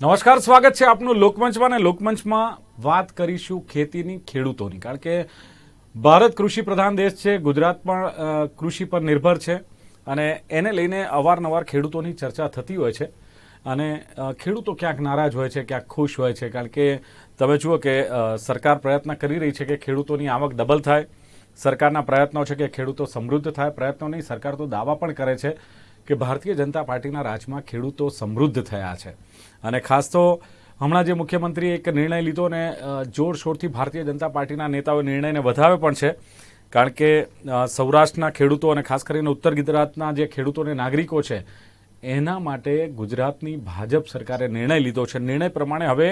નમસ્કાર, સ્વાગત છે આપનું લોકમંચમાં અને લોકમંચમાં વાત કરીશું ખેતીની, ખેડૂતોની. કારણ કે ભારત કૃષિ પ્રધાન દેશ છે, ગુજરાત પણ કૃષિ પર નિર્ભર છે અને એને લઈને અવારનવાર ખેડૂતોની ચર્ચા થતી હોય છે અને ખેડૂતો ક્યાંક નારાજ હોય છે, ક્યાંક ખુશ હોય છે. કારણ કે તમે જુઓ કે સરકાર પ્રયત્ન કરી રહી છે કે ખેડૂતોની આવક ડબલ થાય. સરકારના પ્રયત્નો છે કે ખેડૂતો સમૃદ્ધ થાય. પ્રયત્નો નહીં, સરકાર તો દાવા પણ કરે છે. કે ભારતીય જનતા પાર્ટીના રાજમાં ખેડૂતો સમૃદ્ધ થયા છે. અને ખાસ તો હમણાં જે મુખ્યમંત્રીએ એક નિર્ણય લીધો ને જોરશોરથી ભારતીય જનતા પાર્ટીના નેતાઓએ નિર્ણયને વધાવે પણ છે. કારણ કે સૌરાષ્ટ્રના ખેડૂતો અને ખાસ કરીને ઉત્તર ગુજરાતના જે ખેડૂતો અને નાગરિકો છે, એના માટે ગુજરાતની ભાજપ સરકારે નિર્ણય લીધો છે. નિર્ણય પ્રમાણે હવે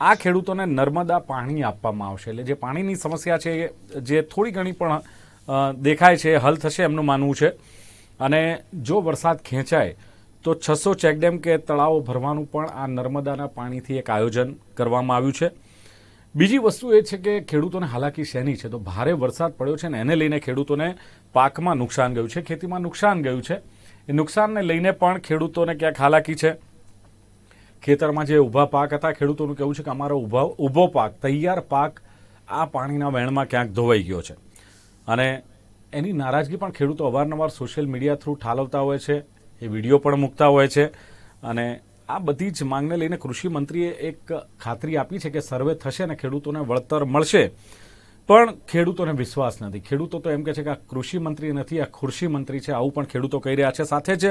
આ ખેડૂતોને નર્મદા પાણી આપવામાં આવશે. એટલે જે પાણીની સમસ્યા છે જે થોડી ઘણી પણ દેખાય છે, હલ થશે એમનું માનવું છે. અને જો વરસાદ ખેંચાય, તો છસો ચેકડેમ કે તળાવો ભરવાનું પણ આ નર્મદાના પાણીથી એક આયોજન કરવામાં આવ્યું છે. બીજી વસ્તુ એ છે કે ખેડૂતોને હાલાકી શેની છે? તો ભારે વરસાદ પડ્યો છે ને એને લઈને ખેડૂતોને પાકમાં નુકસાન ગયું છે, ખેતીમાં નુકસાન ગયું છે. એ નુકસાનને લઈને પણ ખેડૂતોને ક્યાંક હાલાકી છે. ખેતરમાં જે ઊભા પાક હતા, ખેડૂતોનું કહેવું છે કે અમારો ઊભા, ઊભો પાક, તૈયાર પાક આ પાણીના વહેણમાં ક્યાંક ધોવાઈ ગયો છે. અને એની નારાજગી પણ ખેડૂતો અવારનવાર સોશિયલ મીડિયા થ્રુ ઠાલવતા હોય છે, એ વીડિયો પણ મૂકતા હોય છે. અને આ બધી જ માંગને લઈને કૃષિ મંત્રીએ એક ખાતરી આપી છે કે સર્વે થશે અને ખેડૂતોને વળતર મળશે. પણ ખેડૂતોને વિશ્વાસ નથી. ખેડૂતો તો એમ કહે છે કે આ કૃષિ મંત્રી નથી, આ ખુરશી છે. આવું પણ ખેડૂતો કહી રહ્યા છે. સાથે જ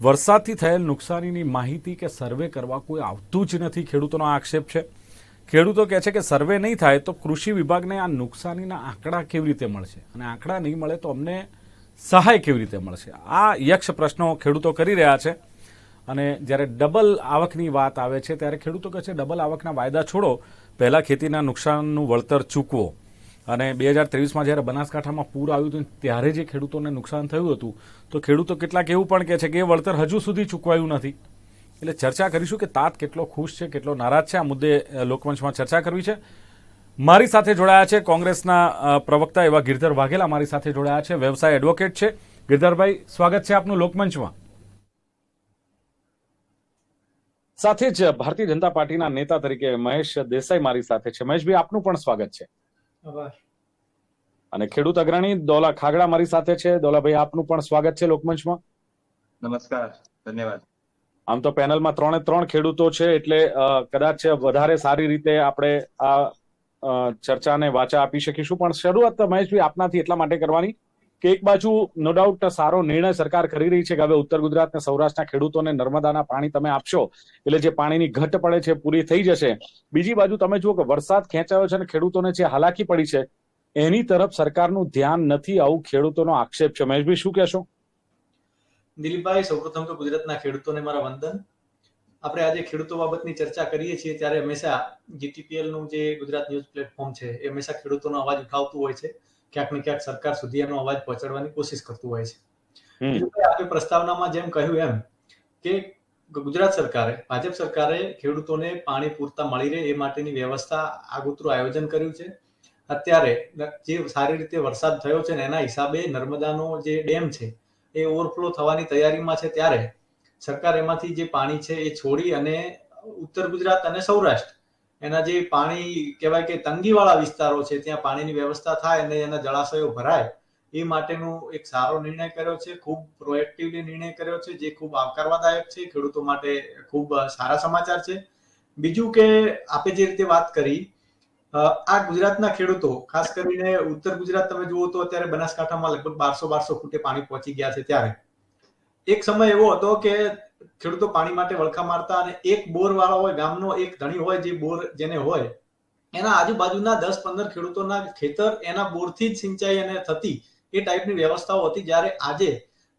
વરસાદથી થયેલ નુકસાનીની માહિતી કે સર્વે કરવા કોઈ આવતું જ નથી ખેડૂતોનો આક્ષેપ છે. ખેડૂતો કહે છે કે સર્વે નહીં થાય તો કૃષિ વિભાગને આ નુકસાનીના આંકડા કેવી રીતે મળશે? અને આંકડા નહીં મળે તો અમને સહાય કેવી રીતે મળશે? આ યક્ષ પ્રશ્નો ખેડૂતો કરી રહ્યા છે. અને જ્યારે ડબલ આવકની વાત આવે છે, ત્યારે ખેડૂતો કહે છે, ડબલ આવકના વાયદા છોડો. પહેલાં ખેતીના નુકસાનનું વળતર ચૂકવો. અને બે હજાર ત્રેવીસમાં જ્યારે બનાસકાંઠામાં પૂર આવ્યું હતું, ત્યારે જે ખેડૂતોને નુકસાન થયું હતું, તો ખેડૂતો કેટલાક એવું પણ કહે છે કે એ વળતર હજુ સુધી ચૂકવાયું નથી. એટલે ચર્ચા કરીશું કે તાત કેટલો ખુશ છે કેટલો નારાજ છે. આ મુદ્દે લોકમંચમાં ચર્ચા કરવી છે. મારી સાથે જોડાયા છે કોંગ્રેસના પ્રવક્તા એવા ગિરધર વાઘેલા મારી સાથે જોડાયા છે. વ્યવસાય એડવોકેટ છે. ગિરધરભાઈ સ્વાગત છે આપનું લોકમંચમાં. સાથે જ ભારતીય જનતા પાર્ટીના નેતા તરીકે મહેશ દેસાઈ મારી સાથે છે. મહેશભાઈ આપનું પણ સ્વાગત છે. અને ખેડૂત અગ્રણી દોલા ખાગડા મારી સાથે છે. દોલાભાઈ આપનું પણ સ્વાગત છે લોકમંચમાં. નમસ્કાર. ધન્યવાદ. આમ તો પેનલમાં ત્રણે ત્રણ ખેડૂતો છે એટલે કદાચ વધારે સારી રીતે આપણે આ ચર્ચાને વાચા આપી શકીશું. પણ શરૂઆત મહેશભાઈ આપનાથી એટલા માટે કરવાની કે એક બાજુ નો ડાઉટ સારો નિર્ણય સરકાર કરી રહી છે કે હવે ઉત્તર ગુજરાત અને સૌરાષ્ટ્રના ખેડૂતોને નર્મદાના પાણી તમે આપશો, એટલે જે પાણીની ઘટ પડે છે પૂરી થઈ જશે. બીજી બાજુ તમે જુઓ કે વરસાદ ખેંચાયો છે અને ખેડૂતોને જે હાલાકી પડી છે, એની તરફ સરકારનું ધ્યાન નથી આવું ખેડૂતોનો આક્ષેપ છે. મહેશભાઈ, શું કહેશો? દિલીપભાઈ સૌપ્રથમ તો ગુજરાતના ખેડૂતોને મારા વંદન. આપણે આજે ખેડૂતો બાબતની ચર્ચા કરીએ છીએ ત્યારે હંમેશા જીટીપીએલનું જે ગુજરાત ન્યૂઝ પ્લેટફોર્મ છે એ હંમેશા ખેડૂતોનો અવાજ ઉઠાવતું હોય છે. ક્યાંક ને ક્યાંક સરકાર સુધી એનો અવાજ પહોંચાડવાની કોશિશ કરતું હોય છે. આપણે પ્રસ્તાવનામાં જેમ કહ્યું એમ કે ગુજરાત સરકારે ભાજપ સરકારે ખેડૂતોને પાણી પૂરતા મળી રહે એ માટેની વ્યવસ્થા આગોતરું આયોજન કર્યું છે. અત્યારે જે સારી રીતે વરસાદ થયો છે ને એના હિસાબે નર્મદાનો જે ડેમ છે એ ઓવરફ્લો થવાની તૈયારીમાં છે ત્યારે સરકાર એમાંથી જે પાણી છે એ છોડી અને ઉત્તર ગુજરાત અને સૌરાષ્ટ્ર, એના જે પાણી કહેવાય કે તંગીવાળા વિસ્તારો છે, ત્યાં પાણીની વ્યવસ્થા થાય અને એના જળાશયો ભરાય, એ માટેનો એક સારો નિર્ણય કર્યો છે, ખૂબ પ્રોએક્ટિવલી નિર્ણય કર્યો છે, જે ખૂબ આવકારવાદાયક છે, ખેડૂતો માટે ખૂબ સારા સમાચાર છે. બીજું કે આપે જે રીતે વાત કરી આ ગુજરાતના ખેડૂતો, ખાસ કરીને ઉત્તર ગુજરાત તમે જુઓ તો અત્યારે બનાસકાંઠામાં લગભગ બારસો બારસો ફૂટે પાણી પહોંચી ગયા છે ત્યારે. એક સમય એવો હતો કે ખેડૂતો પાણી માટે વળખા મારતા અને એક બોર વાળો હોય, ગામનો એક ધણી હોય જે બોર જેને હોય, એના આજુબાજુના દસ પંદર ખેડૂતોના ખેતર એના બોરથી જ સિંચાઈ અને થતી એ ટાઈપની વ્યવસ્થાઓ હતી. જ્યારે આજે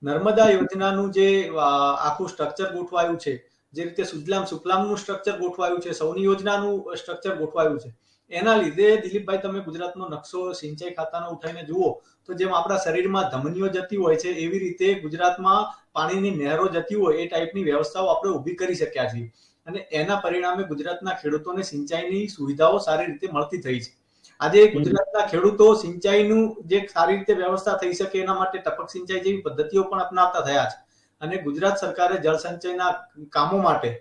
નર્મદા યોજનાનું જે આખું સ્ટ્રક્ચર ગોઠવાયું છે, જે રીતે સુજલામ સુફલામનું સ્ટ્રક્ચર ગોઠવાયું છે, સૌની યોજનાનું સ્ટ્રક્ચર ગોઠવાયું છે એના લીધે દિલીપભાઈ, તમે ગુજરાતનો નકશો સિંચાઈ ખાતાનો ઉઠાઈને જુઓ તો જેમ આપણા શરીરમાં ધમનીઓ જતી હોય છે, એવી રીતે ગુજરાતમાં પાણીની નહેરો જતી હોય એ ટાઈપની વ્યવસ્થાઓ આપણે ઊભી કરી શક્યા છીએ. અને એના પરિણામે ગુજરાતના ખેડૂતોને સિંચાઈની સુવિધાઓ સારી રીતે મળતી થઈ છે. આજે ગુજરાતના ખેડૂતો સિંચાઈનું જે સારી રીતે વ્યવસ્થા થઈ શકે એના માટે ટપક સિંચાઈ જેવી પદ્ધતિઓ પણ અપનાવતા થયા છે. અને ગુજરાત સરકારે જળ સંચયના કામો માટે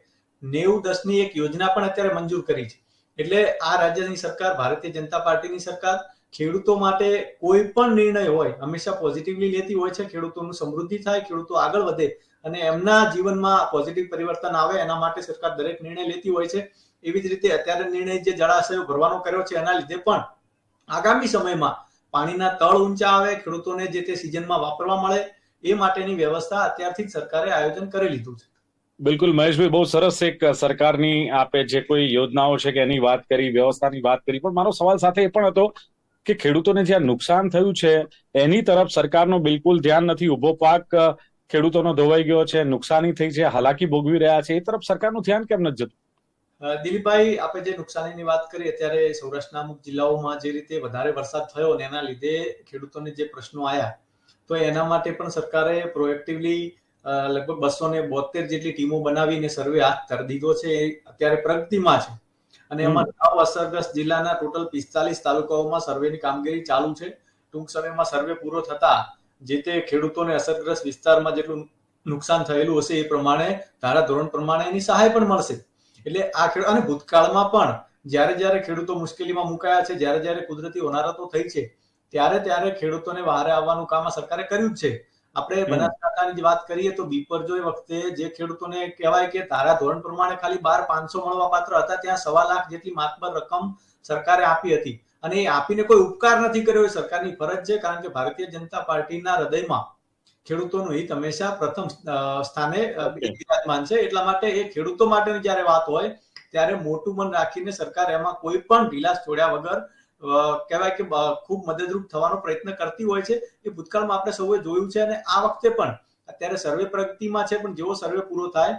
નેવું દસની એક યોજના પણ અત્યારે મંજૂર કરી છે. એટલે આ રાજ્યની સરકાર, ભારતીય જનતા પાર્ટીની સરકાર ખેડૂતો માટે કોઈ પણ નિર્ણય હોય, હંમેશા પોઝિટિવલી લેતી હોય છે, ખેડૂતોનું સમૃદ્ધિ થાય, ખેડૂતો આગળ વધે અને એમના જીવનમાં પોઝિટિવ પરિવર્તન આવે, એના માટે સરકાર દરેક નિર્ણય લેતી હોય છે. એવી જ રીતે અત્યારે નિર્ણય જે જળાશયો ભરવાનો કર્યો છે, એના લીધે પણ આગામી સમયમાં પાણીના તળ ઊંચા આવે, ખેડૂતોને જે તે સિઝનમાં વાપરવા મળે, એ માટેની વ્યવસ્થા અત્યારથી જ સરકારે આયોજન કરી લીધું છે. બિલકુલ મહેશભાઈ બહુ સરસ એક સરકારની આપે જે કોઈ યોજનાઓ છે કે એની વાત કરી, વ્યવસ્થાની વાત કરી, પણ મારો સવાલ સાથે એ પણ હતો કે ખેડૂતોને જ્યાં નુકસાન થયું છે, એની તરફ સરકારનો બિલકુલ ધ્યાન નથી. ઊભો પાક ખેડૂતોનો ધોવાઈ ગયો છે, નુકસાની થઈ છે, હાલાકી ભોગવી રહ્યા છે, એ તરફ સરકારનું ધ્યાન કેમ નથી જતું? દિલીપભાઈ આપણે જે નુકસાનીની વાત કરી, અત્યારે સૌરાષ્ટ્રના અમુક જિલ્લાઓમાં જે રીતે વધારે વરસાદ થયો અને એના લીધે ખેડૂતોને જે પ્રશ્નો આવ્યા તો એના માટે પણ સરકારે પ્રોએક્ટિવલી લગભગ બસો ને બોતેર જેટલી ટીમો બનાવીને સર્વે હાથ ધરી દીધો છે. એ અત્યારે પ્રગતિમાં છે. અને એમાં નવ અસરગ્રસ્ત જિલ્લાના ટોટલ પિસ્તાલીસ તાલુકાઓમાં સર્વેની કામગીરી ચાલુ છે. ટૂંક સમયમાં સર્વે પૂરો થતા જે તે ખેડૂતોને અસરગ્રસ્ત વિસ્તારમાં જેટલું નુકસાન થયેલું હશે એ પ્રમાણે ધારા ધોરણ પ્રમાણે એની સહાય પણ મળશે. એટલે આ ખેડૂત અને ભૂતકાળમાં પણ જ્યારે જ્યારે ખેડૂતો મુશ્કેલીમાં મુકાયા છે જ્યારે જ્યારે કુદરતી હોનારતો થઈ છે ત્યારે ત્યારે ખેડૂતોને બહાર આવવાનું કામ આ સરકારે કર્યું જ છે. આપણે બનાસકાંઠાની જ વાત કરીએ તો બીપરજોય વખતે જે ખેડૂતોને કહેવાય કે ધારા ધોરણ પ્રમાણે ખાલી બાર પાંચસો મળવા પાત્ર હતા ત્યાં સવા લાખ જેટલી માતબર રકમ સરકારે આપી હતી. અને એ આપીને કોઈ ઉપકાર નથી કર્યો એ સરકારની ફરજ છે કારણ કે ભારતીય જનતા પાર્ટીના હૃદયમાં ખેડૂતોનું હિત હંમેશા પ્રથમ સ્થાને વિરાજમાન છે. એટલા માટે એ ખેડૂતો માટેની જયારે વાત હોય ત્યારે મોટું મન રાખીને સરકાર એમાં કોઈ પણ ઢીલાસ છોડ્યા વગર કહેવાય કે ખૂબ મદદરૂપ થવાનો પ્રયત્ન કરતી હોય છે. એ ભૂતકાળમાં આપણે સૌએ જોયું છે અને આ વખતે પણ અત્યારે સર્વે પ્રગતિમાં છે પણ જેવો સર્વે પૂરો થાય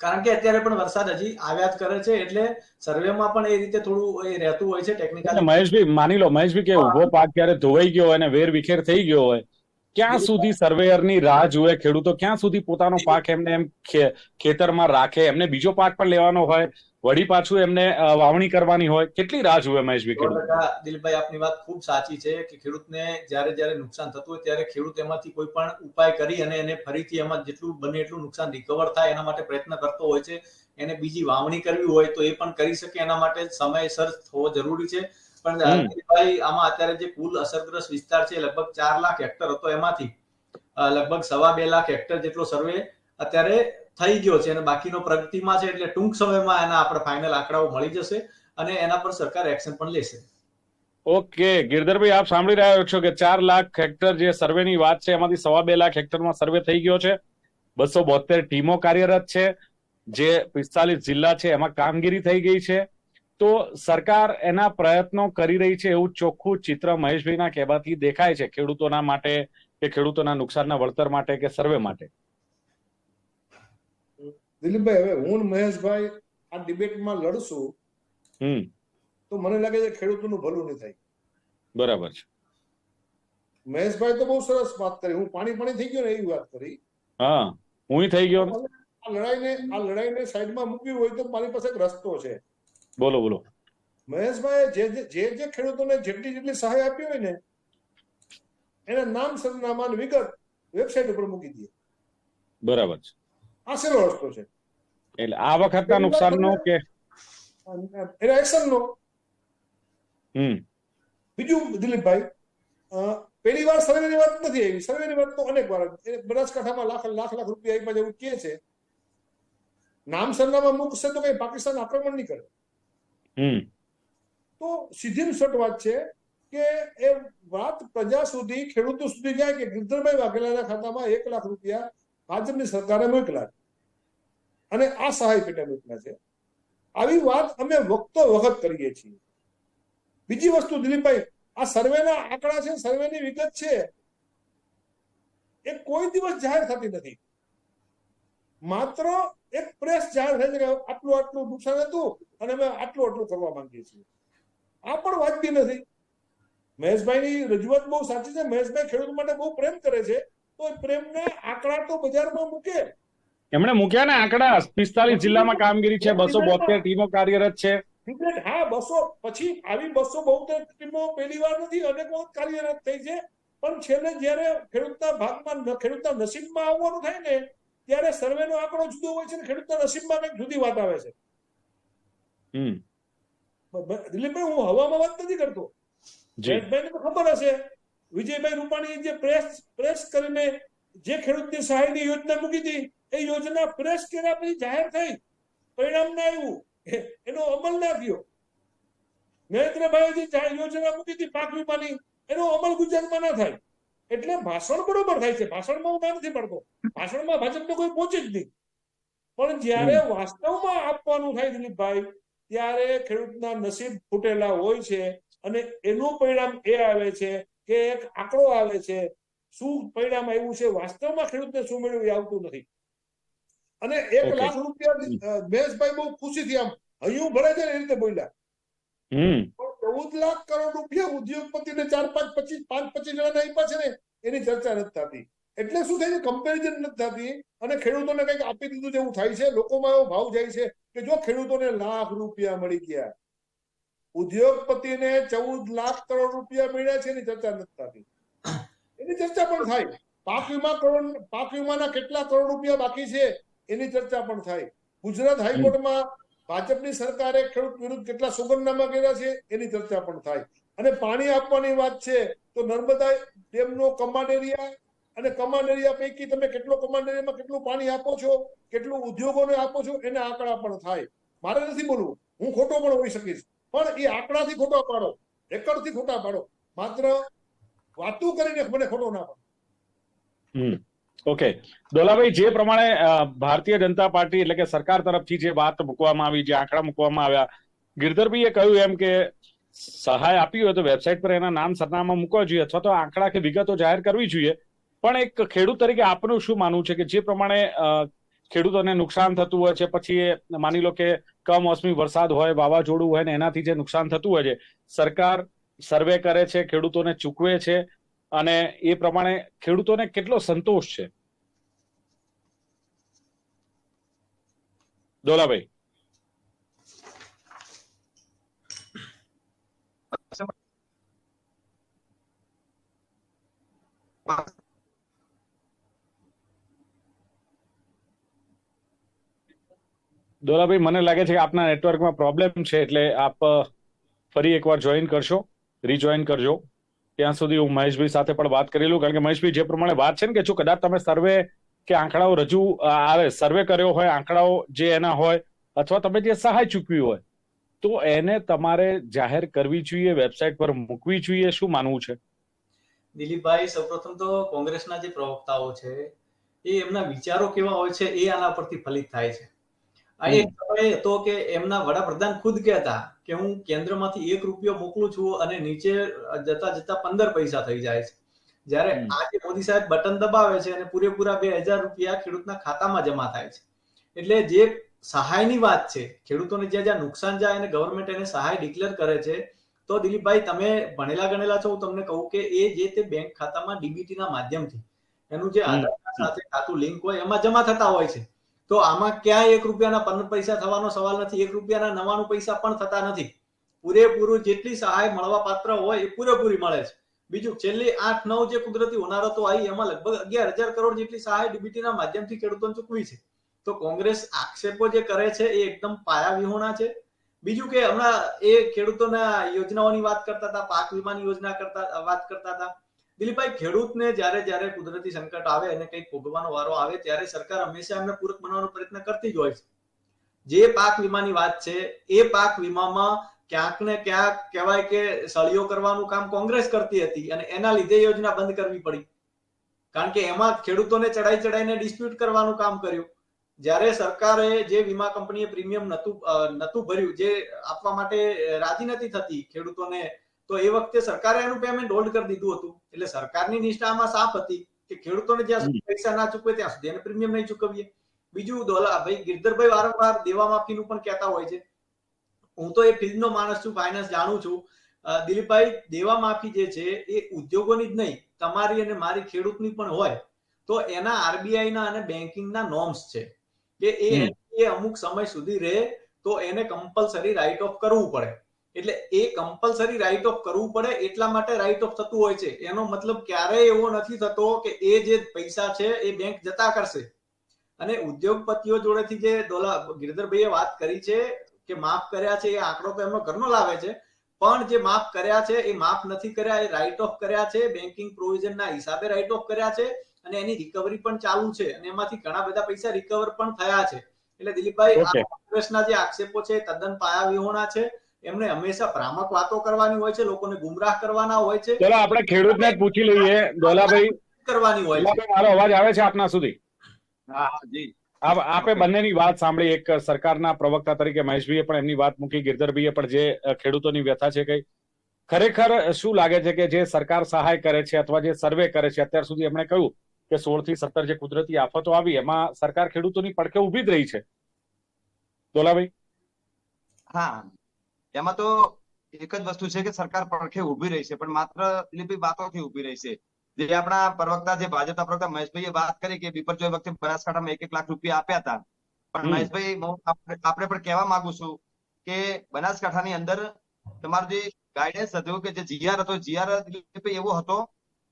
કારણ કે અત્યારે પણ વરસાદ હજી આવ્યા જ કરે છે એટલે સર્વેમાં પણ એ રીતે થોડું એ રહેતું હોય છે ટેકનિકલ મહેશભાઈ માની લો મહેશભાઈ કે. ઊભો પાક ક્યારે ધોવાઈ ગયો હોય અને વેર વિખેર થઈ ગયો હોય ક્યાં સુધી સર્વેયરની રાહ જુએ ખેડૂતો? ક્યાં સુધી પોતાનો પાક એમને એમ ખેતરમાં રાખે? એમને બીજો પાક પણ લેવાનો હોય વળી પાછું એમને વાવણી કરવાની હોય કેટલી રાહ જુએ મહેશભાઈ ખેડૂત ટકા આપની વાત ખૂબ સાચી છે કે ખેડૂતને જ્યારે જ્યારે નુકસાન થતું હોય ત્યારે ખેડૂત એમાંથી કોઈ પણ ઉપાય કરી અને એને ફરીથી એમાં જેટલું બને એટલું નુકસાન રિકવર થાય એના માટે પ્રયત્ન કરતો હોય છે. એને બીજી વાવણી કરવી હોય તો એ પણ કરી શકે એના માટે સમયસર થવો જરૂરી છે. પણ દિલભાઈ આમાં અત્યારે જે કુલ અસરગ્રસ્ત વિસ્તાર છે લગભગ ચાર લાખ હેક્ટર હતો એમાંથી. લગભગ સવા બે લાખ હેક્ટર જેટલો સર્વે અત્યારે થઈ ગયો છે અને બાકીનો પ્રગતિમાં છે એટલે ટૂંક સમયમાં એના આપણે ફાઇનલ આંકડાઓ મળી જશે અને એના પર સરકાર એક્શન પણ લેશે. ઓકે, ગિરધરભાઈ, આપ સાંભળી રહ્યા છો કે ચાર લાખ હેક્ટર જે સર્વેની વાત છે, એમાંથી સવા બે લાખ હેક્ટરમાં સર્વે થઈ ગયો છે. બસો બોતેર ટીમો કાર્યરત છે, જે પિસ્તાલીસ જિલ્લા છે, એમાં કામગીરી થઈ ગઈ છે. તો સરકાર એના પ્રયત્નો કરી રહી છે એવું ચોખ્ખું ચિત્ર મહેશભાઈના કહેવાથી દેખાય છે ખેડૂતોના માટે કે ખેડૂતોના નુકસાનના વળતર માટે કે સર્વે માટે. દિલીપભાઈ હવે હું મહેશભાઈ આ ડિબેટમાં લડશું તો મને લાગે છે ખેડૂતોનું ભલું નહીં થાય. બરાબર છે. મહેશભાઈ તો બહુ સરસ વાત કરી. હું પાણી પાણી થઈ ગયો ને એવી વાત કરી. હા હું થઈ ગયો. આ લડાઈને આ લડાઈને સાઈડમાં મૂકવી હોય તો મારી પાસે એક રસ્તો છે. બોલો બોલો. મહેશભાઈ જે જે- જે ખેડૂતોને જેટલી જેટલી સહાય આપી હોય ને એના નામ સરનામા વિગત વેબસાઇટ ઉપર મૂકી દઈએ. બરાબર છે. આ સહેલો રસ્તો છે એટલે આ વખતના નુકસાનનો કે એના એક્શનનો હમ બીજું દિલીપભાઈ પહેલી વાર સર્વેની વાત નથી આવી સર્વેની વાત તો અનેક વાર બનાસકાંઠામાં લાખ લાખ લાખ રૂપિયા આપ્યા જેવું કે છે નામ સરનામા મૂકશે તો કઈ પાકિસ્તાન આક્રમણ નહીં કરે હમ તો સીધી શોર્ટ વાત છે કે એ વાત પ્રજા સુધી ખેડૂતો સુધી જાય કે ગિરધરભાઈ વાઘેલાના ખાતામાં એક લાખ રૂપિયા ભાજપની સરકારે મોકલ્યા અને આ સહાય પેટે મોકલ્યા છે. આવી વાત અમે વખતો વખત કરીએ છીએ. બીજી વસ્તુ દિલીપભાઈ, આ સર્વેના આંકડા છે, સર્વેની વિગત છે. એ કોઈ દિવસ જાહેર થતી નથી. માત્ર એક પ્રેસ જાહેર છે કે આટલું આટલું નુકસાન હતું અને અમે આટલું આટલું કરવા માંગીએ છીએ. આ પણ વાજબી નથી. મહેશભાઈની રજૂઆત બહુ સાચી છે. મહેશભાઈ ખેડૂત માટે બહુ પ્રેમ કરે છે. તો એ પ્રેમને આંકડા તો બજારમાં મૂકે. એમણે મૂક્યા ને આંકડા. પિસ્તાલીસ જિલ્લામાં કામગીરી છે બસો બોતેર ટીમો કાર્યરત છે. હા બસો પછી આવી બસો બોતેર ટીમો પહેલી વાર નથી અનેક વખત કાર્યરત થઈ છે. પણ છેલ્લે જયારે ખેડૂતના ભાગમાં ન- ખેડૂતના નસીબમાં આવવાનું થાય ને ત્યારે સર્વેનો આંકડો જુદો હોય છે ને ખેડૂતના નસીબમાં કંઈક જુદી વાત આવે છે. દિલીપભાઈ હું હવામાં વાત નથી કરતો. જયેશભાઈને તો ખબર હશે. વિજયભાઈ રૂપાણીએ જે પ્રેસ પ્રેસ કરીને જે ખેડૂતની સહાયની યોજના મૂકી હતી એ યોજના પ્રેસ કર્યા પછી જાહેર થઈ. પરિણામ ના આવ્યું. એનો અમલ ના થયો. નરેન્દ્રભાઈ જે યોજના મૂકી હતી પાક વીમાની એનો અમલ ગુજરાતમાં ના થાય. એટલે ભાષણ બરોબર થાય છે. ભાષણમાં હું ના નથી પડતો ભાષણમાં ભાજપને કોઈ પહોંચે જ નહીં. પણ જ્યારે વાસ્તવમાં આપવાનું થાય દિલીપભાઈ ત્યારે ખેડૂતના નસીબ ફૂટેલા હોય છે અને એનું પરિણામ એ આવે છે કે એક આંકડો આવે છે. શું પરિણામ આવ્યું છે? વાસ્તવમાં ખેડૂતને શું મળ્યું એ આવતું નથી. અને એક લાખ રૂપિયા મહેશભાઈ બહુ ખુશીથી આમ હૈયું ભરે છે એ રીતે બોલ્યા. ચૌદ લાખ કરોડ રૂપિયા ઉદ્યોગપતિને ચાર પાંચ પચીસ પાંચ પચીસ જણાને આપ્યા છે ને એની ચર્ચા નથી થતી. એટલે શું થાય છે? કમ્પેરિઝન નથી થતી. અને ખેડૂતોને કંઈક આપી દીધું જેવું થાય છે. લોકોમાં એવો ભાવ જાય છે કે જો ખેડૂતોને લાખ રૂપિયા મળી ગયા. ઉદ્યોગપતિને ચૌદ લાખ કરોડ રૂપિયા મળ્યા છે એની ચર્ચા નથી થતી. એની ચર્ચા પણ થાય. પાક વીમા કરોડ પાક વીમાના કેટલા કરોડ રૂપિયા બાકી છે? એની ચર્ચા પણ થાય. ગુજરાત હાઈકોર્ટમાં ભાજપની સરકારે ખેડૂત વિરુદ્ધ કેટલા સોગંદનામા કર્યા છે એની ચર્ચા પણ થાય. અને પાણી આપવાની વાત છે તો નર્મદા ડેમનો કમાન્ડ એરિયા અને કમાન્ડ એરિયા પૈકી તમે કેટલો કમાન્ડ એરિયામાં કેટલું પાણી આપો છો, કેટલું ઉદ્યોગોને આપો છો, એના આંકડા પણ થાય. મારે નથી બોલવું. હું ખોટો પણ હોઈ શકીશ. પણ એ આંકડાથી ખોટા પાડો. રેકર્ડથી ખોટા પાડો. માત્ર વાતું કરીને મને ખોટો ના પાડો. ઓકે. દોલાભાઈ, જે પ્રમાણે ભારતીય જનતા પાર્ટી એટલે કે સરકાર તરફથી જે વાત મૂકવામાં આવી, જે આંકડા મૂકવામાં આવ્યા ગિરધરભાઈએ કહ્યું એમ કે સહાય આપી હોય તો વેબસાઇટ પર એના નામ સરનામા મૂકવા જોઈએ અથવા તો આંકડા કે વિગતો જાહેર કરવી જોઈએ. પણ એક ખેડૂત તરીકે આપનું શું માનવું છે કે જે પ્રમાણે ખેડૂતોને નુકસાન થતું હોય છે, પછી માની લો કે કમોસમી વરસાદ હોય, વાવાઝોડું હોય ને એનાથી જે નુકસાન થતું હોય છે, સરકાર સર્વે કરે છે, ખેડૂતોને ચૂકવે છે અને એ પ્રમાણે ખેડૂતોને કેટલો સંતોષ છે? દોલાભાઈ. દોરાભાઈ મને લાગે છે કે આપના નેટવર્કમાં પ્રોબ્લેમ છે, એટલે આપ ફરી એકવાર જોઈન કરશો, રીજોઈન કરજો. ત્યાં સુધી હું મહેશભાઈ સાથે પણ વાત કરી લઉં, કારણ કે મહેશભાઈ જે પ્રમાણે વાત છે ને કે જો કદાચ તમે સર્વે કે આંકડાઓ રજૂ આવે, સર્વે કર્યો હોય, આંકડાઓ જે એના હોય, અથવા તમે જે સહાય ચૂકવી હોય, તો એને તમારે જાહેર કરવી જોઈએ, વેબસાઇટ પર મૂકવી જોઈએ, શું માનવું છે? દિલીપભાઈ, સૌપ્રથમ તો કોંગ્રેસના જે પ્રવક્તાઓ છે, એ એમના વિચારો કેવા હોય છે, એ આના પરથી ફલિત થાય છે. આ એક સમય હતો કે એમના વડાપ્રધાન ખુદ કહેતા કે હું કેન્દ્રમાંથી એક રૂપિયો મોકલું છું અને નીચે જતા જતા પંદર પૈસા થઈ જાય છે. જ્યારે. આજે મોદી સાહેબ બટન દબાવે છે અને પૂરેપૂરા બે હજાર રૂપિયા ખેડૂતના ખાતામાં જમા થાય છે. એટલે જે સહાયની વાત છે ખેડૂતોને જ્યાં જ્યાં નુકસાન જાય અને ગવર્મેન્ટ એને સહાય ડિક્લેર કરે છે તો દિલીપભાઈ તમે ભણેલા ગણેલા છો હું તમને કહું કે એ જે તે બેંક ખાતામાં ડીબીટી ના માધ્યમથી એનું જે આધાર કાર્ડ સાથે ખાતું લિંક હોય એમાં જમા થતા હોય છે. તો આમાં ક્યાંય એક રૂપિયાના પંદર પૈસા થવાનો સવાલ નથી. એક રૂપિયાના નવાણું પૈસા પણ થતા નથી. પૂરેપૂરું જેટલી સહાય મળવા પાત્ર હોય એ પૂરેપૂરી મળે છે. બીજું, છેલ્લી આઠ, નવ જે કુદરતી હોનારતો આવી, એમાં લગભગ અગિયાર હજાર કરોડ જેટલી સહાય ડીબીટીના માધ્યમથી ખેડૂતોને ચૂકવી છે. તો કોંગ્રેસ આક્ષેપો જે કરે છે એ એકદમ પાયા વિહોણા છે. બીજું કે હમણાં એ ખેડૂતોના યોજનાઓની વાત કરતા હતા, પાક વીમાની યોજના કરતા, વાત કરતા હતા. દિલીપભાઈ, ખેડૂતને જ્યારે જ્યારે કુદરતી સંકટ આવે અને કંઈક ભોગવાનો વારો આવે, ત્યારે સરકાર હંમેશા એમને પૂરક બનાવવાનો પ્રયત્ન કરતી જ હોય છે. જે પાક વીમાની વાત છે, એ પાક વીમામાં ક્યાંક ને ક્યાંક કહેવાય કે સળીઓ કરવાનું કામ કોંગ્રેસ કરતી હતી અને એના લીધે યોજના બંધ કરવી પડી. કારણ કે એમાં ખેડૂતોને ચડાઈ ચડાઈને ડિસ્પ્યુટ કરવાનું કામ કર્યું. જ્યારે સરકારે જે વીમા કંપનીએ પ્રીમિયમ નતું નતું ભર્યું, જે આપવા માટે રાજી નથી થતી ખેડૂતોને તો એ વખતે સરકારે એનું પેમેન્ટ હોલ્ડ કરી દીધું હતું. એટલે સરકારની નિષ્ઠામાં સાફ હતી કે ખેડૂતોને જ્યાં સુધી પૈસા ના ચૂકવે ત્યાં સુધી એને પ્રીમિયમ નહીં ચૂકવીએ. બીજું દોલા ભાઈ ગિરધરભાઈ વારંવાર દેવા માફીનું પણ કહેતા હોય છે. હું તો એ ફિલ્ડનો માણસ છું ફાઇનાન્સ જાણું છું. દિલીપભાઈ દેવા માફી જે છે એ ઉદ્યોગોની જ નહીં તમારી અને મારી ખેડૂતની પણ હોય. તો એના આરબીઆઈ ના અને બેન્કિંગના નોર્મ્સ છે કે એ એ અમુક સમય સુધી રહે તો એને કમ્પલસરી રાઇટ ઓફ કરવું પડે. એટલે એ કમ્પલસરી રાઇટ ઓફ કરવું પડે એટલા માટે રાઇટ ઓફ થતું હોય છે. એનો મતલબ ક્યારેય એવો નથી થતો કે એ જે પૈસા છે એ બેંક જતા કરશે. અને ઉદ્યોગપતિઓ જોડેથી જે ડોલા ગિરધરભાઈએ વાત કરી છે કે માફ કર્યા છે એ આંકડો તો એમનો ઘરનો લાવે છે. પણ જે માફ કર્યા છે એ માફ નથી કર્યા એ રાઇટ ઓફ કર્યા છે બેન્કિંગ પ્રોવિઝનના હિસાબે રાઇટ ઓફ કર્યા છે અને એની રિકવરી પણ ચાલુ છે અને એમાંથી ઘણા બધા પૈસા રિકવર પણ થયા છે. એટલે દિલીપભાઈ કોંગ્રેસના જે આક્ષેપો છે તદ્દન પાયા વિહોણા છે. એમને હંમેશા ભ્રામક વાતો કરવાની હોય છે લોકોને ગુમરાહ કરવાના હોય છે. ચલો આપણે ખેડૂતને પૂછી લઈએ. ગોલાભાઈ કરવાની હોય છે. મારો અવાજ આવે છે આપના સુધી? હા હા જી. આપે બંનેની વાત સાંભળી. એક સરકારના પ્રવક્તા તરીકે મહેશભાઈએ પણ એમની વાત મૂકી. ગિરધરભાઈએ પણ જે ખેડૂતોની વ્યથા છે કઈ. ખરેખર શું લાગે છે કે જે સરકાર સહાય કરે છે અથવા જે સર્વે કરે છે અત્યાર સુધી એમણે કહ્યું કે સોળથી સત્તર જે કુદરતી આફતો આવી એમાં સરકાર ખેડૂતોની પડખે ઊભી જ રહી છે. દોલાભાઈ? હા એમાં તો એક જ વસ્તુ છે કે સરકાર પડખે ઊભી રહી છે પણ માત્ર દિલીપભાઈ વાતોથી ઊભી રહી છે. જે આપણા પ્રવક્તા જે ભાજપના પ્રવક્તા મહેશભાઈએ વાત કરી કે બિપરજોય વખતે બનાસકાંઠામાં એક એક લાખ રૂપિયા આપ્યા હતા. પણ મહેશભાઈ આપણે પણ કહેવા માંગુ છું કે બનાસકાંઠાની અંદર તમારું જે ગાઈડન્સ હતું કે જે જીઆર હતો જીઆર એવો હતો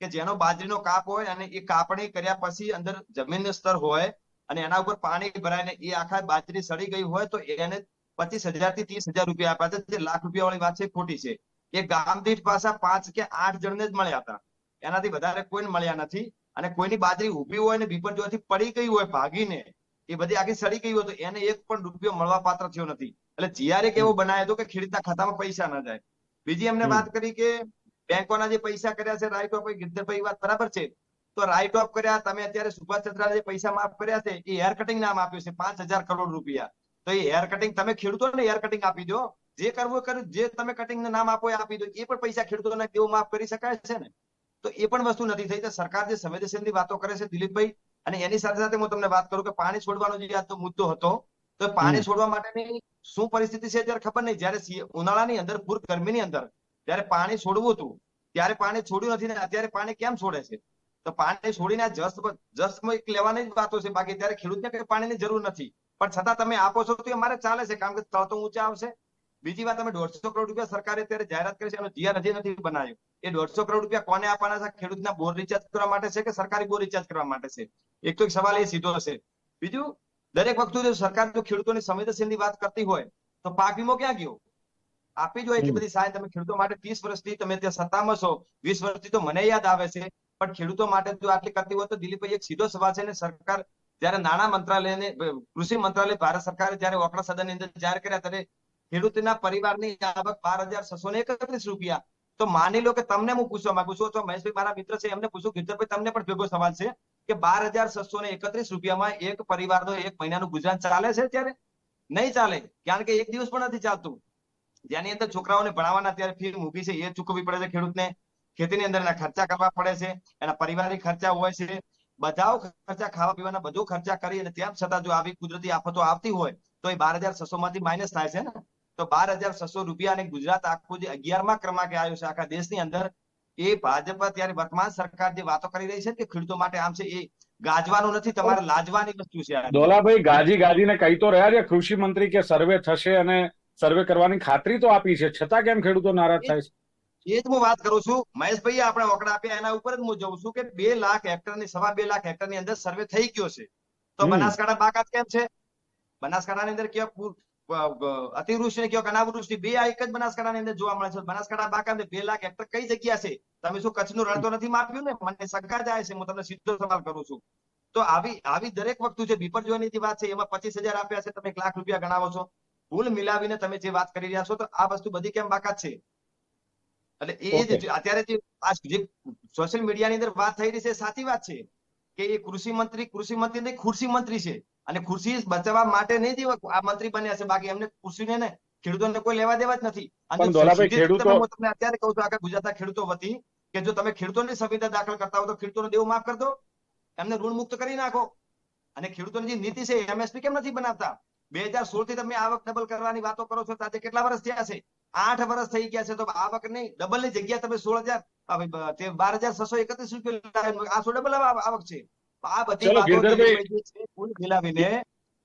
કે જેનો બાજરીનો કાપ હોય અને એ કાપણી કર્યા પછી અંદર જમીનનું સ્તર હોય અને એના ઉપર પાણી ભરાય ને એ આખા બાજરી સડી ગઈ હોય તો એને પચીસ હજારથી ત્રીસ હજાર રૂપિયા આપ્યા છે. જે લાખ રૂપિયા વાળી વાત છે ખોટી છે. એ ગામ દીઠ પાછા પાંચ કે આઠ જણને જ મળ્યા હતા. એનાથી વધારે કોઈને મળ્યા નથી. અને કોઈની બાજરી ઊભી હોય ને બીપરજોયથી પડી ગઈ હોય, ભાગીને, એ બધી આખી સડી ગઈ હોય, તો એને એક પણ રૂપિયો મળવા પાત્ર થયો નથી. એટલે જીઆરએ કેવો બનાવ્યો હતો કે ખેડૂતના ખાતામાં પૈસા ના જાય. બીજી એમને વાત કરી કે બેંકોના જે પૈસા કર્યા છે રાઈટ ઓફ ગિરધરભાઈ વાત બરાબર છે. તો રાઈટ ઓફ કર્યા, તમે અત્યારે સુભાષ ચંદ્રા જે પૈસા માફ કર્યા છે, એ હેર કટિંગ નામ આપ્યું છે, પાંચ હજાર કરોડ રૂપિયા. તો એ હેર કટિંગ તમે ખેડૂતોને હેર કટિંગ આપી દો. જે કરવું કર્યું જે તમે કટિંગ નામ આપો એ આપી દો. એ પણ પૈસા ખેડૂતોને કેવું માફ કરી શકાય છે ને? તો એ પણ વસ્તુ નથી થઈ. તો સરકાર જે સંવેદનશીલની વાતો કરે છે દિલીપભાઈ અને એની સાથે સાથે હું તમને વાત કરું કે પાણી છોડવાનો જે આજનો મુદ્દો હતો તો પાણી છોડવા માટેની શું પરિસ્થિતિ છે ત્યારે ખબર નહીં. જયારે ઉનાળાની અંદર પૂર ગરમીની અંદર ત્યારે પાણી છોડવું હતું ત્યારે પાણી છોડ્યું નથી ને અત્યારે પાણી કેમ છોડે છે? તો પાણી છોડીને જસ્ટ જસ્ટ એક લેવાની જ વાતો છે. બાકી ત્યારે ખેડૂતને કઈ પાણીની જરૂર નથી. પણ છતાં તમે આપો છો તો એ ચાલે છે કારણ કે તો ઊંચા આવશે. બીજી વાત તમે દોઢસો કરોડ રૂપિયા સરકારે અત્યારે જાહેરાત કરી છે એનો જીઆર હજી નથી બનાવ્યો. એ દોઢસો કરોડ રૂપિયા કોને આપવાના છે? ખેડૂતના બોર રિચાર્જ કરવા માટે છે કે સરકારી બોર રિચાર્જ કરવા માટે છે? એક તો એક સવાલ એ સીધો હશે બીજું દરેક વખતે જો સરકાર જો ખેડૂતોની સંવેદનશીલની વાત કરતી હોય તો પાક વીમો ક્યાં ગયો? આપી જો એટલી બધી સહાય તમે ખેડૂતો માટે ત્રીસ વર્ષથી તમે ત્યાં સત્તામાં છો વીસ વર્ષથી તો મને યાદ આવે છે. પણ ખેડૂતો માટે જો આટલી કરતી હોય તો દિલીપભાઈ એક સીધો સવાલ છે ને સરકાર જયારે નાણાં મંત્રાલયને કૃષિ મંત્રાલય ભારત સરકારે જયારે ઓકડા સદનની અંદર જાહેર કર્યા ત્યારે ખેડૂતના પરિવારની આવક બાર હજાર છસો ને એકત્રીસ રૂપિયા. તો માની લો કે તમને હું પૂછવા માંગુ છું, અથવા મહેશભાઈ મારા મિત્ર છે, એમને પૂછું, ગીરધરભાઈ, તમને પણ ભેગો સવાલ છે કે બાર હજાર છસો ને એકત્રીસ રૂપિયામાં એક પરિવારનો એક મહિનાનું ગુજરાન ચાલે છે ત્યારે? નહીં ચાલે, કારણ કે એક દિવસ પણ નથી ચાલતું. જેની અંદર છોકરાઓને ભણાવવાના અત્યારે ફી મૂકી છે, એ ચૂકવવી પડે છે ખેડૂતને. ખેતીની અંદર એના ખર્ચા કરવા પડે છે, એના પરિવારની ખર્ચા હોય છે બધા ખર્ચા ખાવા પીવાના બધો ખર્ચા કરી અને તેમ છતાં જો આવી કુદરતી આફતો આવતી હોય, તો એ બાર હજાર છસો માંથી માઇનસ થાય છે ને તો બાર હજાર છસો રૂપિયા ગુજરાત આખું જે અગિયારમા ક્રમાંકે આવ્યું છે, આખા દેશની અંદર, એ ભાજપ અત્યારે વર્તમાન સરકાર જે વાતો કરી રહી છે કે ખેડૂતો માટે આમ છે એ ગાજવાનું નથી, તમારે લાજવાની વસ્તુ છે. દોલાભાઈ, ગાજી ગાજીને કહી તો રહ્યા છે, કૃષિ મંત્રી કે સર્વે થશે અને સર્વે કરવાની ખાતરી તો આપી છે, છતાં કેમ ખેડૂતો નારાજ થાય છે એ જ હું વાત કરું છું. મહેશભાઈ આપણે ઓકડા આપ્યા એના ઉપર જ હું જઉં છું કે બે લાખ હેક્ટરની સવા બે લાખ હેક્ટરની અંદર સર્વે થઈ ગયો છે. તો બનાસકાંઠા બાકાત કેમ છે? બનાસકાંઠાની અંદર કેવા અતિવૃષ્ટિ ને કેવા અનાવૃષ્ટિ બે આ એક જ બનાસકાંઠાની અંદર જોવા મળે છે. બનાસકાંઠા બાકાત બે લાખ હેક્ટર કઈ જગ્યા છે? તમે શું કચ્છનું રણ તો નથી માપ્યું ને? મને શંકા જાય છે હું તમને સીધો સવાલ કરું છું. તો આવી આવી દરેક વસ્તુ છે વિપરજોયની જે વાત છે એમાં પચીસ હજાર આપ્યા છે તમે એક લાખ રૂપિયા ગણાવો છો. ભૂલ મિલાવીને તમે જે વાત કરી રહ્યા છો તો આ વસ્તુ બધી કેમ બાકાત છે? એટલે એ જે. અત્યારે જે આ જે સોશિયલ મીડિયાની અંદર વાત થઈ રહી છે સાચી વાત છે કે એ કૃષિ મંત્રી કૃષિ મંત્રી નહીં ખુરશી મંત્રી છે. અને ખુરશી બચાવવા માટે નહીં જે આ મંત્રી બન્યા છે. બાકી એમને કૃષિને ને ખેડૂતોને કોઈ લેવા દેવા જ નથી. હું તમને અત્યારે કહું છું આખા ગુજરાતના ખેડૂતો વતી કે જો તમે ખેડૂતોની સંવિધા દાખલ કરતા હો તો ખેડૂતોને દેવું માફ કરી દો. એમને ઋણ મુક્ત કરી નાખો. અને ખેડૂતોની જે નીતિ છે એમએસપી કેમ નથી બનાવતા? બે હજાર સોળથી તમે આવક ડબલ કરવાની વાતો કરો છો તાજે કેટલા વર્ષ થયા છે? આઠ વર્ષ થઈ ગયા છે તો આવક નહીં. ડબલની જગ્યા તમે સોળ હજાર બાર હજાર છસો એકત્રીસ રૂપિયા આસો ડબલ આવક છે? આ બધી કુલ મિલાવીને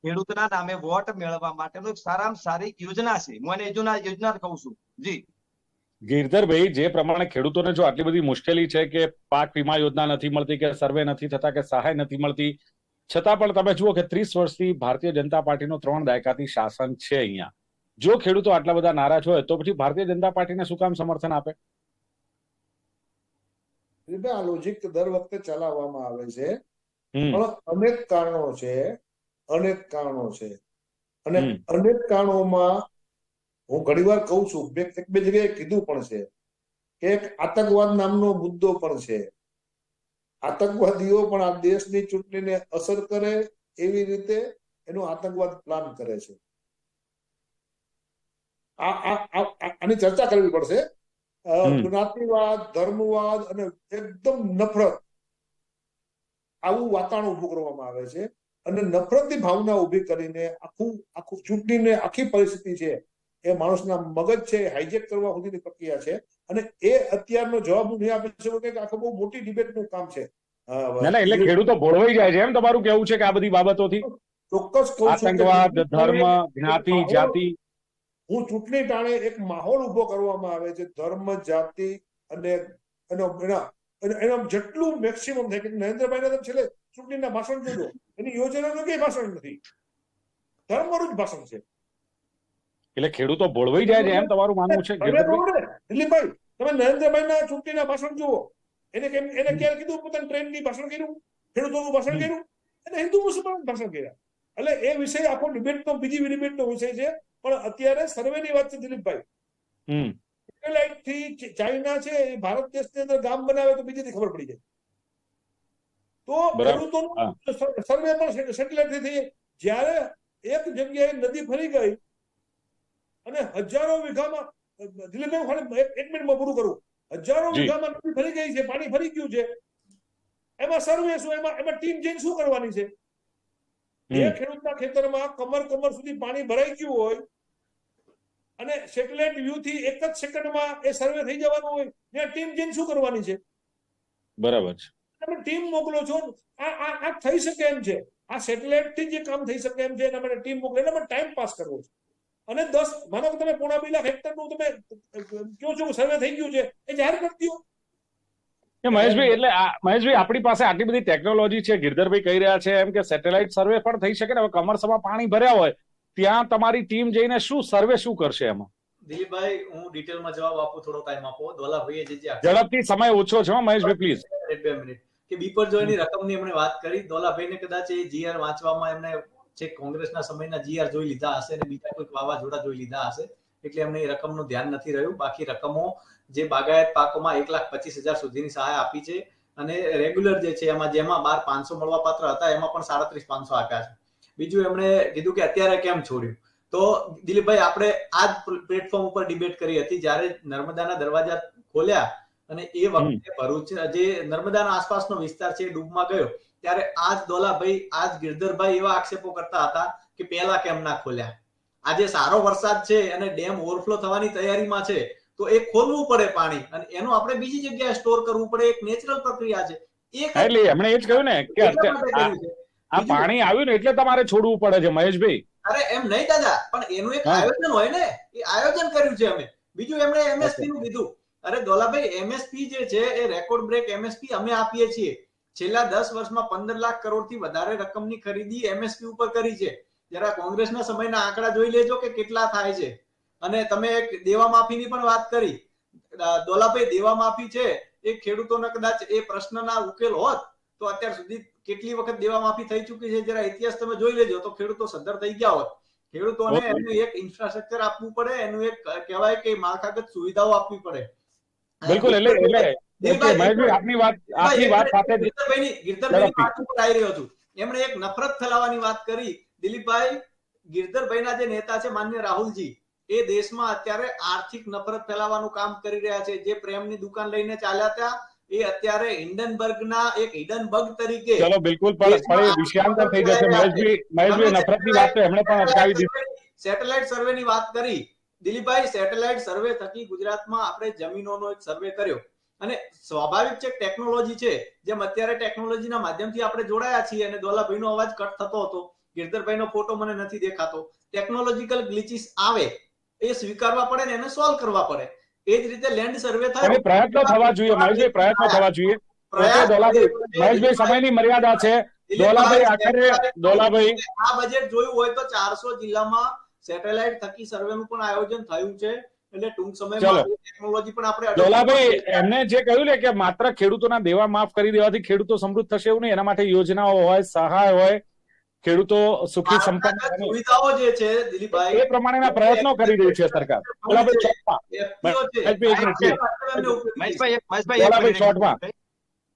ખેડૂતના નામે વોટ મેળવવા માટેનું એક સારામાં સારી યોજના છે. હું એને યોજના યોજના કહું છું. જી. ગિરધરભાઈ જે પ્રમાણે ખેડૂતોને જો આટલી બધી મુશ્કેલી છે કે પાક વીમા યોજના નથી મળતી કે સર્વે નથી થતા કે સહાય નથી મળતી છતાં પણ તમે જુઓ કે ત્રીસ વર્ષથી ભારતીય જનતા પાર્ટીનું ત્રણ દાયકાથી શાસન છે અહીંયા. જો ખેડૂતો આટલા બધા નારાજ હોય તો પછી ભારતીય જનતા પાર્ટીને શું કામ સમર્થન આપે? આ લોજિક દર વખતે ચલાવવામાં આવે છે. પણ અનેક કારણો છે અનેક કારણો છે. અને અનેક કારણોમાં હું ઘણીવાર કહું છું બે એક બે જગ્યાએ કીધું પણ છે કે એક આતંકવાદ નામનો મુદ્દો પણ છે. આતંકવાદીઓ પણ આ દેશની ચૂંટણીને અસર કરે એવી રીતે એનો આતંકવાદ પ્લાન કરે છે. આની ચર્ચા કરવી પડશે. જ્ઞાતિવાદ ધર્મવાદ અને એકદમ નફરત આવું વાતાવરણ ઉભું કરવામાં આવે છે. અને નફરતની ભાવના ઊભી કરીને આખું આખું ચૂંટણીને આખી પરિસ્થિતિ છે એ માણસના મગજ છે હાઈજેક કરવા સુધીની પ્રક્રિયા છે. અને એ અત્યારનો જવાબ હું નહીં આપી શકું કે આખું બહુ મોટી ડિબેટનું કામ છે. ના ના એટલે ખેડૂતો ભોળવાઈ જાય છે. એમ તમારું કેવું છે કે આ બધી બાબતોથી? ચોક્કસ આતંકવાદ ધર્મ જ્ઞાતિ જાતિ હું ચૂંટણી ટાણે એક માહોલ ઊભો કરવામાં આવે છે. ધર્મ જાતિ અને એનો એના જેટલું મેક્સિમમ થાય કે નરેન્દ્રભાઈ ના છેલ્લે ચૂંટણીના ભાષણ જોજો. એની યોજનાનું કઈ ભાષણ નથી. ધર્મવાળું જ ભાષણ છે. એટલે ખેડૂતો ભોળવાઈ જાય છે એમ તમારું માનવું છે? ને, દિલીપભાઈ તમે નરેન્દ્રભાઈના ચૂંટણીના ભાષણ જુઓ. એને કેમ એને ક્યારે કીધું? પોતાની ટ્રેનની ભાષણ કર્યું. ખેડૂતોનું ભાષણ હમ. કર્યું. અને હિન્દુ મુસલમાન ભાષણ કર્યા. એટલે એ વિષય આખો ડિબેટનો બીજી ડિબેટનો વિષય છે. પણ અત્યારે સર્વેની વાત છે દિલીપભાઈ. સેટેલાઇટથી ચાઇના છે એ ભારત દેશની અંદર ગામ બનાવે તો બીજેથી ખબર પડી જાય. તો ખેડૂતો ખેડૂતોનું સર્વે પણ સેટેલાઇટથી થઈ જ્યારે એક જગ્યાએ નદી ફરી ગઈ અને હજારો વીઘામાં દિલીપભાઈ ખાલી એક- એક મિનિટમાં પૂરું કરું. હજારો વીઘામાં નદી ફરી ગઈ છે પાણી ફરી ગયું છે. એમાં સર્વે શું? એમાં એમાં ટીમ જઈને શું કરવાની છે? હમ. ખેડૂતના ખેતરમાં કમર કમર સુધી પાણી ભરાઈ ગયું હોય અને સેટેલાઇટ વ્યૂ થી એક જ સેકન્ડમાં એ સર્વે થઈ જવાનું હોય ત્યાં ટીમ જઈને શું કરવાની છે? બરાબર છે. તમે ટીમ મોકલો છો આ આ થઈ શકે એમ છે. આ સેટેલાઇટથી જે કામ થઈ શકે એમ છે એના માટે ટીમ મોકલે એના માટે ટાઈમ પાસ કરવો છે. અને દસ માનો કે તમે પોણા બે લાખ હેક્ટરનું તમે કયો છો સર્વે થઈ ગયું છે એ જાહેર કરી દો. એ મહેશભાઈ એટલે મહેશભાઈ આપણી પાસે આટલી બધી ટેકનોલોજી છે ગિરધરભાઈ કહી રહ્યા છે એમ કે સેટેલાઇટ સર્વે પણ થઈ શકે ને હવે કમરસમાં પાણી ભર્યા હોય ત્યાં તમારી ટીમ જઈને શું સર્વે શું કરશે એમાં? દિલીપભાઈ હું ડિટેલમાં જવાબ આપું થોડો ટાઈમ આપો. દોલાભાઈએ જે જે ઝડપથી સમય ઓછો છે હો, મહેશભાઈ પ્લીઝ બે મિનિટ. કે બીપર બીપરજોયની રકમની એમણે વાત કરી. દોલાભાઈને કદાચ એ જીઆર વાંચવામાં એમને છે કોંગ્રેસના સમયના જીઆર જોઈ લીધા હશે અને બીજા કોઈક વાવાઝોડા જોઈ લીધા હશે. એટલે એમને એ રકમનું ધ્યાન નથી રહ્યું. બાકી રકમો જે બાગાયત પાકોમાં એક લાખ પચીસ હજાર સુધીની સહાય આપી છે અને રેગ્યુલર જે છે એમાં જેમાં બાર પાંચસો મળવા પાત્ર હતા એમાં પણ સાડત્રીસ પાંચસો આપ્યા છે. બીજું એમણે કીધું કે અત્યારે કેમ છોડ્યું? તો દિલીપભાઈ આપણે આ જ પ્લેટફોર્મ ઉપર ડિબેટ કરી હતી જ્યારે નર્મદાના દરવાજા ખોલ્યા અને એ વખતે ભરૂચ જે નર્મદાના આસપાસનો વિસ્તાર છે ડૂબમાં ગયો. ત્યારે આજ દોલાભાઈ આજ ગિરધરભાઈ એવા આક્ષેપો કરતા હતા કે પહેલા કેમ ના ખોલ્યા? આજે સારો વરસાદ છે અને ડેમ ઓવરફ્લો થવાની તૈયારીમાં છે તો એ ખોલવું પડે પાણી અને એનો આપણે બીજી જગ્યાએ સ્ટોર કરવું પડે એક નેચરલ પ્રક્રિયા છે. એટલે એમણે એ જ કહ્યું ને કે. આ પાણી આવ્યું ને એટલે તમારે છોડવું પડે છે મહેશભાઈ. અરે એમ નહીં દાદા પણ એનું એક આયોજન હોય ને એ આયોજન કર્યું છે અમે. બીજું એમણે એમએસપી નું કીધું. અરે દોલાભાઈ એમએસપી જે છે એ રેકોર્ડ બ્રેક એમએસપી અમે આપીએ છીએ. છેલ્લા દસ વર્ષમાં પંદર લાખ કરોડથી વધારે રકમની ખરીદી એમએસપી ઉપર કરી છે. જરા કોંગ્રેસના સમયના આંકડા જોઈ લેજો કે કેટલા થાય છે. અને તમે એક દેવા માફીની પણ વાત કરી. દોલાભાઈ દેવા માફી છે એ ખેડૂતોને કદાચ એ પ્રશ્નના ઉકેલ હોત તો અત્યાર સુધી કેટલી વખત દેવા માફી થઈ ચૂકી છે જરા ઇતિહાસ તમે જોઈ લેજો તો ખેડૂતો સદ્ધર થઈ ગયા હોત. ખેડૂતોને એનું એક ઇન્ફ્રાસ્ટ્રક્ચર આપવું પડે એનું એક કહેવાય કે માળખાગત સુવિધાઓ આપવી પડે. બિલકુલ એટલે એટલે આપની વાત આપની વાત સાથે ગિરધરભાઈની વાત ઉપર આવી રહ્યો છું. એમણે એક નફરત ફેલાવાની વાત કરી દિલીપભાઈ ગિરધરભાઈના જે નેતા છે માન્ય રાહુલજી એ દેશમાં અત્યારે આર્થિક નફરત ફેલાવવાનું કામ કરી રહ્યા છે. જે પ્રેમની દુકાન લઈને ચાલ્યા હતા એ અત્યારે હિન્ડનબર્ગના એક હિડનબર્ગ તરીકે ચલો બિલકુલ પણ વિષયાંતર થઈ જશે. મહેશભાઈ મહેશભાઈ નફરતની વાત તો એમણે પણ અટકાવી દીધી. સેટેલાઇટ સર્વેની વાત કરી. દિલીપભાઈ સેટેલાઇટ સર્વે થકી ગુજરાતમાં આપણે જમીનોનો એક સર્વે કર્યો. અને સ્વાભાવિક છે ટેકનોલોજી છે જેમ અત્યારે ટેકનોલોજીના માધ્યમથી આપણે જોડાયા છીએ અને દોલાભાઈનો અવાજ કટ થતો હતો ગિરધરભાઈનો ફોટો મને નથી દેખાતો. ટેકનોલોજીકલ ગ્લિચિસ આવે એ સ્વીકારવા પડે ને એને સોલ્વ કરવા પડે. એ જ રીતે લેન્ડ સર્વે થાય. પ્રયત્ન થવા જોઈએ મહેશભાઈ પ્રયત્ન થવા જોઈએ. મહેશભાઈ સમયની મર્યાદા છે. દોલાભાઈ આખરે દોલાભાઈ. આ બજેટ જોયું હોય તો ચારસો જિલ્લામાં સેટેલાઇટ થકી સર્વેનું પણ આયોજન થયું છે. એટલે ટૂંક સમયમાં ટેકનોલોજી પણ આપણે એમને જે કહ્યું ને કે માત્ર ખેડૂતોના દેવા માફ કરી દેવાથી ખેડૂતો સમૃદ્ધ થશે એવું નહીં એના માટે યોજનાઓ હોય સહાય હોય ખેડૂતો સુખી સંપન્ન સુવિધાઓ જે છે દિલીપભાઈ એ પ્રમાણેના પ્રયત્નો કરી રહી છે સરકાર.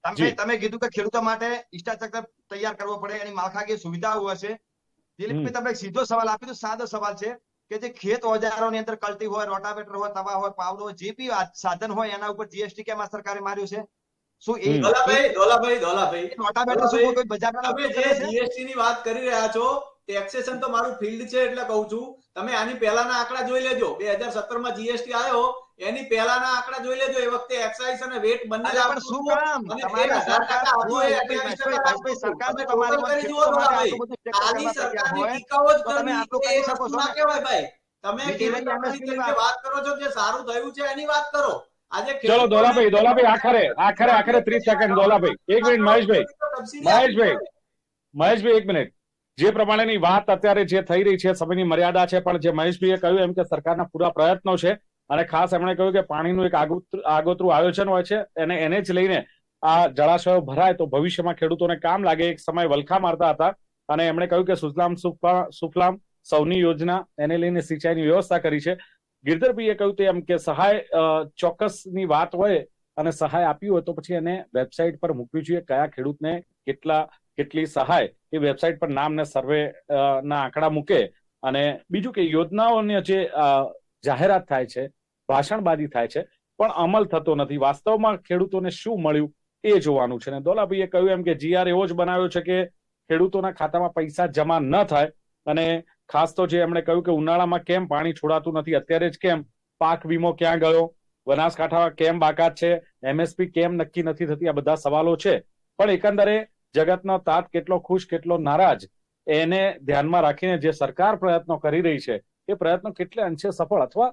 તમે તમે કીધું કે ખેડૂતો માટે ઇન્ફ્રાસ્ટ્રક્ચર તૈયાર કરવો પડે એની માળખાકીય સુવિધાઓ હશે. દિલીપભાઈ તમને સીધો સવાલ આપ્યો તો સાદો સવાલ છે કે જે ખેત ઓજારોની અંદર કલ્ટી હોય રોટાવેટર હોય તવા હોય પાવડો જે બી સાધન હોય એના ઉપર જીએસટી કેમ આ સરકારે માર્યું છે? શું એ હમ. દોલાભાઈ દોલાભાઈ નોટા રોટાવેટર શું કોઈ બજારમાં તમે જે જીએસટી ની વાત કરી રહ્યા છો ટેક્સેશન તો મારું ફિલ્ડ છે એટલે કહું છું. તમે આની પહેલાના આંકડા જોઈ લેજો. બે હજાર સત્તરમાં જીએસટી આવ્યો એની પહેલાના આંકડા જોઈ લેજો. એ વખતે એક્સાઇઝ અને વેટ બંને પણ શું કામ? અને તમારી એ હજાર ટકા સરકાર હતું, એ ભાઈ, ભાઈ. સરકાર તમારી કરી જુઓ દોલાભાઈ. ટેક્સ આની સરકારની ટીકાઓ જ તમે કરવી આટલું એ કરી શકો છો ના કહેવાય ભાઈ? તમે કેવી તરીકે વાત કરો છો જે સારું થયું છે એની વાત કરો. ચલો દોલાભાઈ દોલાભાઈ આખરે આખરે આખરે ત્રીસ સેકન્ડ દોલાભાઈ. એક મિનિટ મહેશભાઈ. મહેશભાઈ મહેશભાઈ એક મિનિટ. જે પ્રમાણેની વાત અત્યારે જે થઈ રહી છે સમયની મર્યાદા છે પણ જે મહેશભાઈએ કહ્યું એમ કે સરકારના પૂરા પ્રયત્નો છે અને ખાસ એમણે કહ્યું કે પાણીનું એક આગોતરું આયોજન હોય છે અને એને જ લઈને આ જળાશયો ભરાય તો ભવિષ્યમાં ખેડૂતોને કામ લાગે. એક સમય વલખા મારતા હતા અને એમણે કહ્યું કે સુજલામ સુફા- સુફલામ સૌની યોજના એને લઈને સિંચાઈની વ્યવસ્થા કરી છે. ગિરધરભાઈએ કહ્યું તેમ કે સહાય ચોક્કસની વાત હોય અને સહાય આપી હોય તો પછી એને વેબસાઇટ પર મૂકવી જોઈએ કયા ખેડૂતને કેટલા, કેટલી સહાય. એ વેબસાઇટ પર નામ ને સર્વે ના આંકડા મૂકે અને બીજું કે યોજનાઓની જે જાહેરાત થાય છે, ભાષણબાજી થાય છે, પણ અમલ થતો નથી. વાસ્તવમાં ખેડૂતોને શું મળ્યું એ જોવાનું છે. અને દોલાભાઈએ કહ્યું એમ કે જીઆર એવો જ બનાવ્યો છે કે ખેડૂતોના ખાતામાં પૈસા જમા ન થાય અને ખાસ તો જે એમણે કહ્યું કે ઉનાળામાં કેમ પાણી છોડાતું નથી, અત્યારે જ કેમ? પાક વીમો ક્યાં ગયો? બનાસકાંઠા કેમ બાકાત છે? એમએસપી કેમ નક્કી નથી થતી? આ બધા સવાલો છે. પણ એકંદરે જગતનો તાત કેટલો ખુશ, કેટલો નારાજ, એને ધ્યાનમાં રાખીને જે સરકાર પ્રયત્નો કરી રહી છે, એ પ્રયત્નો કેટલે અંશે સફળ? અથવા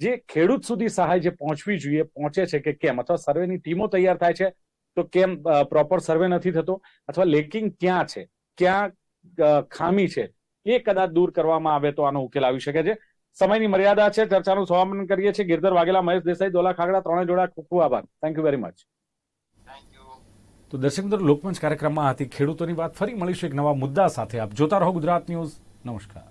જે ખેડૂત સુધી સહાય જે પહોંચવી જોઈએ, પહોંચે છે કે કેમ? અથવા સર્વેની ટીમો તૈયાર થાય છે તો કેમ પ્રોપર સર્વે નથી થતો? અથવા લેકિંગ ક્યાં છે? ક્યાં ખામી છે? એ કદાચ દૂર કરવામાં આવે તો આનો ઉકેલ આવી શકે છે. સમયની મર્યાદા છે ચર્ચાનું સમાપન કરીએ છીએ. ગિરધર વાઘેલા મહેશ દેસાઈ દોલા ખાગડા ત્રણે જોડા ખૂબ ખૂબ આભાર. Thank you very much Thank you. તો દર્શક મિત્રો લોકમંચ કાર્યક્રમમાં હતી ખેડૂતોની વાત ફરી મળીશું એક નવા મુદ્દા સાથે. આપ જોતા રહો ગુજરાત ન્યૂઝ. નમસ્કાર.